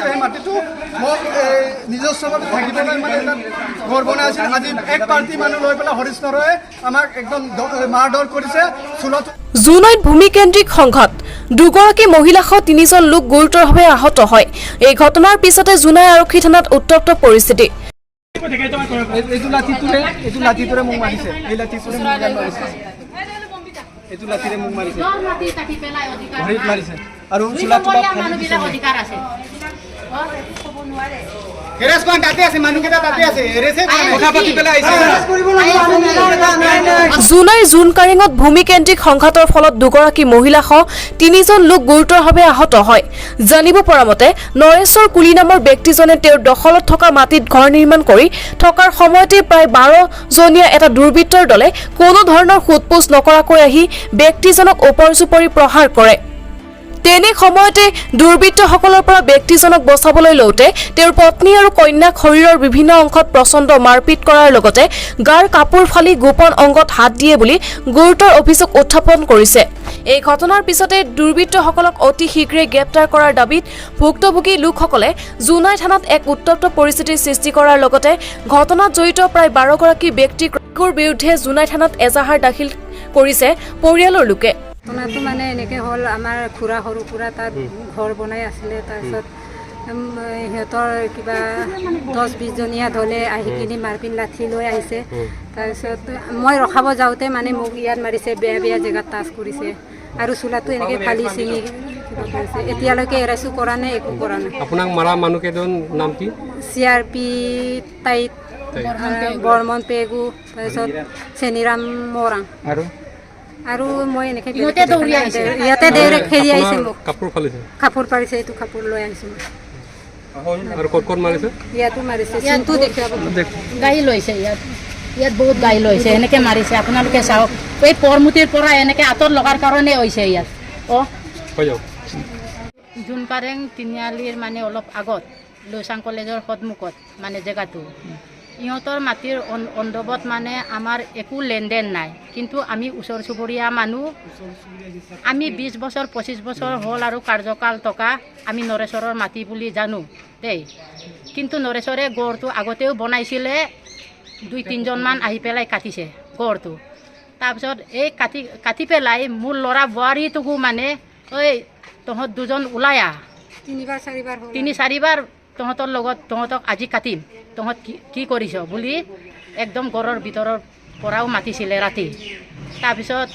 সেই মাটিটো মোক এই নিজস্বভাৱে থাকি পেলাই মানে এটা আছিল। আজি এক পাৰ্টি মানুহ লৈ পেলাই হৰিশ নৰয়ে আমাক একদম দ- মাৰ দৰ কৰিছে। চোলাটো জুনৈত ভূমিকেন্দ্ৰিক সংঘাত দুগৰাকী মহিলাসহ তিনিজন লোক গুৰুতৰভাৱে আহত হয়। এই ঘটনাৰ পিছতে জোনাই আৰক্ষী থানাত উত্তপ্ত পৰিস্থিতি। এই- এইটো লাঠিটোৰে এইটো লাঠিটোৰে মোক মাৰিছে। এই লাঠিটোৰে মোক মাৰিছে। এইটো লাঠিৰে মোক মাৰিছে। ভৰিত মাৰিছে। আৰু চোলা তোলা জোনাইৰ জোনকাৰেঙত ভূমিকেন্দ্ৰিক সংঘাতৰ ফলত দুগৰাকী মহিলাসহ তিনিজন লোক গুৰুতৰভাৱে আহত হয়। জানিব পৰা মতে নৰেশ্বৰ কুলি নামৰ ব্যক্তিজনে তেওঁৰ দখলত থকা মাটিত ঘৰ নিৰ্মাণ কৰি থকাৰ সময়তে প্ৰায় বাৰজনীয়া এটা দুৰ্বৃত্তৰ দলে কোনো ধৰণৰ সোধপোছ নকৰাকৈ আহি ব্যক্তিজনক ওপৰ চুপৰি প্ৰহাৰ কৰে। তেনে সময়তে দুৰ্বৃত্তসকলৰ পৰা ব্যক্তিজনক বচাবলৈ লওঁতে তেওঁৰ পত্নী আৰু কন্যাক শৰীৰৰ বিভিন্ন অংশত প্ৰচণ্ড মাৰপিট কৰাৰ লগতে গাৰ কাপোৰ ফালি গোপন অংগত হাত দিয়ে বুলি গুৰুতৰ অভিযোগ উত্থাপন কৰিছে। এই ঘটনাৰ পিছতে দুৰ্বৃত্তসকলক অতি শীঘ্ৰে গ্ৰেপ্তাৰ কৰাৰ দাবীত ভুক্তভোগী লোকসকলে জোনাই থানাত এক উত্তপ্ত পৰিস্থিতিৰ সৃষ্টি কৰাৰ লগতে ঘটনাত জড়িত প্ৰায় বাৰগৰাকী ব্যক্তিৰ বিৰুদ্ধে জোনাই থানাত এজাহাৰ দাখিল কৰিছে পৰিয়ালৰ লোকে। ঘটনাটো মানে এনেকৈ হ'ল আমাৰ খুৰা সৰু খুৰা তাত ঘৰ বনাই আছিলে তাৰপিছত সিহঁতৰ কিবা দহ বিছজনীয়া দলে আহি কিনি মাৰপিট লাঠি লৈ আহিছে। তাৰপিছত মই ৰখাব যাওঁতে মানে মোক ইয়াত মাৰিছে বেয়া বেয়া জেগাত টাচ কৰিছে আৰু চোলাটো এনেকৈ ফালি চিঙি কিবা এতিয়ালৈকে এৰাইছোঁ কৰা নাই একো কৰা নাই। আপোনাক মাৰা মানুহকেইজন নাম কি? C R P Tait Barman Pegu তাৰপিছত চেনিৰাম মৰাং আৰু? আৰু মই এনেকৈ ইহঁতে দৌৰি আহিছে। ইয়াতে দেৰি খেলি আহিছে মোক। কাপোৰ ফালিছে? কাপোৰ পাৰিছে এইটো কাপোৰ লৈ আহিছোঁ আৰু ক'ত ক'ত মাৰিছে? ইয়াতো মাৰিছে চিনটো দেখুৱাব গাই লৈছে ইয়াত। ইয়াত বহুত গাই লৈছে এনেকে মাৰিছে। আপোনালোকে চাওক এই পৰমুটিৰ পৰা এনেকে আঁতৰ লগাৰ কাৰণে হৈছে ইয়াত। অঁ? হৈ যাওক। জোনকাৰেং তিনিআলিৰ মানে অলপ আগত লৈচাং কলেজৰ সন্মুখত মানে জেগাটো। ইহঁতৰ মাটিৰ অন- মানে আমাৰ একো লেনদেন নাই। কিন্তু আমি ওচৰ চুবুৰীয়া মানুহ আমি বিছ বছৰ পঁচিছ বছৰ হ'ল আৰু কাৰ্যকাল টকা আমি নৰেশ্বৰৰ মাটি বুলি জানো দেই। কিন্তু নৰেশ্বৰে গড়টো আগতেও বনাইছিলে দুই তিনিজনমান আহি পেলাই কাটিছে গড়টো। তাৰপিছত এই কাটি কাটি পেলাই মোৰ ল'ৰা বোৱাৰীটোকো মানে ঐ তহঁত দুজন ওলাই আহ তিনিবাৰ চাৰিবাৰ তিনি চাৰিবাৰ তহঁতৰ লগত তহঁতক আজি কাটিম। তহঁত কি কি কৰিছ বুলি একদম ঘৰৰ ভিতৰৰ পৰাও মাতিছিলে ৰাতি। তাৰপিছত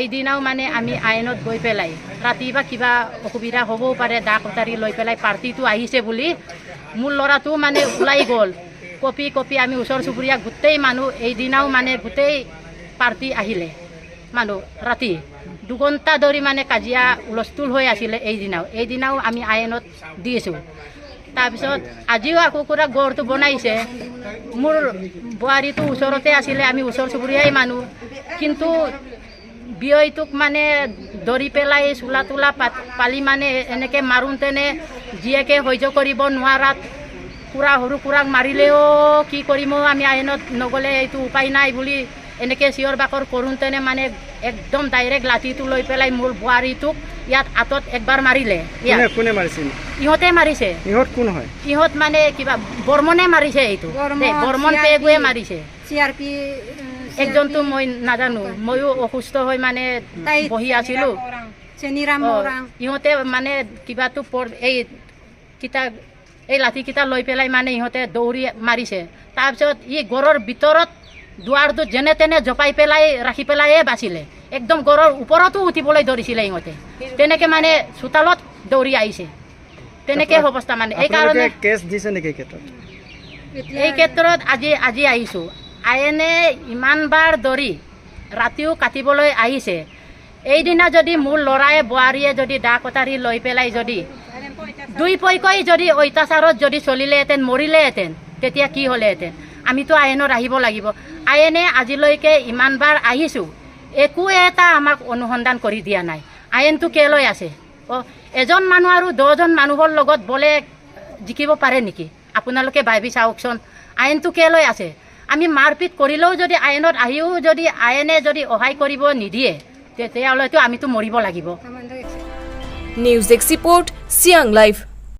এইদিনাও মানে আমি আইনত গৈ পেলাই, ৰাতি বা কিবা অসুবিধা হ'বও পাৰে দা কটাৰী লৈ পেলাই পাৰ্টিটো আহিছে বুলি মোৰ ল'ৰাটো মানে ওলাই গ'ল। কপি কপি আমি ওচৰ চুবুৰীয়া গোটেই মানুহ এইদিনাও মানে গোটেই পাৰ্টি আহিলে মানুহ ৰাতি। দুঘণ্টা ধৰি মানে কাজিয়া হুলস্থুল হৈ আছিলে এইদিনাও। এইদিনাও আমি আইনত দিছোঁ। তাৰপিছত আজিও আকৌ কুকুৰা গড়টো বনাইছে। মোৰ বোৱাৰীটো ওচৰতে আছিলে আমি ওচৰ চুবুৰীয়াই মানুহ। কিন্তু বিয়ৈটোক মানে ধৰি পেলাই চোলা তোলা পাত পালি মানে এনেকৈ মাৰোঁতেনে জীয়েকে সহ্য কৰিব নোৱাৰাত খুৰা সৰু খুৰাক মাৰিলেও কি কৰিম আমি আইনত নগ'লে এইটো উপায় নাই বুলি এনেকৈ চিঞৰ বাখৰ কৰোঁতেনে মানে একদম ডাইৰেক্ট লাঠিটো লৈ পেলাই মোৰ বোৱাৰীটোক ইয়াত আঁতত একবাৰ মাৰিলে। কোনে মাৰিছিল? ইহঁতে মাৰিছে। ইহঁত কোন হয়? ইহঁত মানে কিবা বৰ্মনে মাৰিছে এইটো। বৰ্মন, দেই, বৰ্মন CRP পেগুৱে মাৰিছে। চি আৰ পি একজনটো মই নাজানো। ময়ো অসুস্থ হৈ মানে বহি আছিলোঁ। ইহঁতে মানে কিবাটো এই কিতা এই লাঠিকেইটা লৈ পেলাই মানে ইহঁতে দৌৰি মাৰিছে। তাৰপিছত ই গড়ৰ ভিতৰত দুৱাৰটো যেনে তেনে জপাই পেলাই ৰাখি পেলাইয়ে বাচিলে। একদম গড়ৰ ওপৰতো উঠিবলৈ ধৰিছিলে ইহঁতে। তেনেকৈ মানে চোতালত দৌৰি আহিছে। তেনেকৈ অৱস্থা মানে। এইকাৰণে কেছ দিছে নেকি এই ক্ষেত্ৰত? এই ক্ষেত্ৰত আজি আজি আহিছোঁ। আইনে ইমানবাৰ ধৰি ৰাতিও কাটিবলৈ আহিছে। এইদিনা যদি মোৰ ল'ৰাই বোৱাৰীয়ে যদি দা কটাৰী লৈ পেলাই যদি দুই পইকৈ যদি অত্যাচাৰত যদি চলিলেহেঁতেন মৰিলেহেঁতেন তেতিয়া কি হ'লেহেঁতেন? আমিতো আইনত আহিব লাগিব। আইনে আজিলৈকে ইমানবাৰ আহিছোঁ। একো এটা আমাক অনুসন্ধান কৰি দিয়া নাই। আইনটো কেলৈ আছে? অঁ, এজন মানুহ আৰু দহজন মানুহৰ লগত বোলে জিকিব পাৰে নেকি? আপোনালোকে ভাবি চাওকচোন, আইনটো কেলৈ আছে? আমি মাৰপিট কৰিলেও যদি আইনত আহিও যদি আইনে যদি সহায় কৰিব নিদিয়ে, তেতিয়াহ'লেতো আমিতো মৰিব লাগিব। News export Siang live.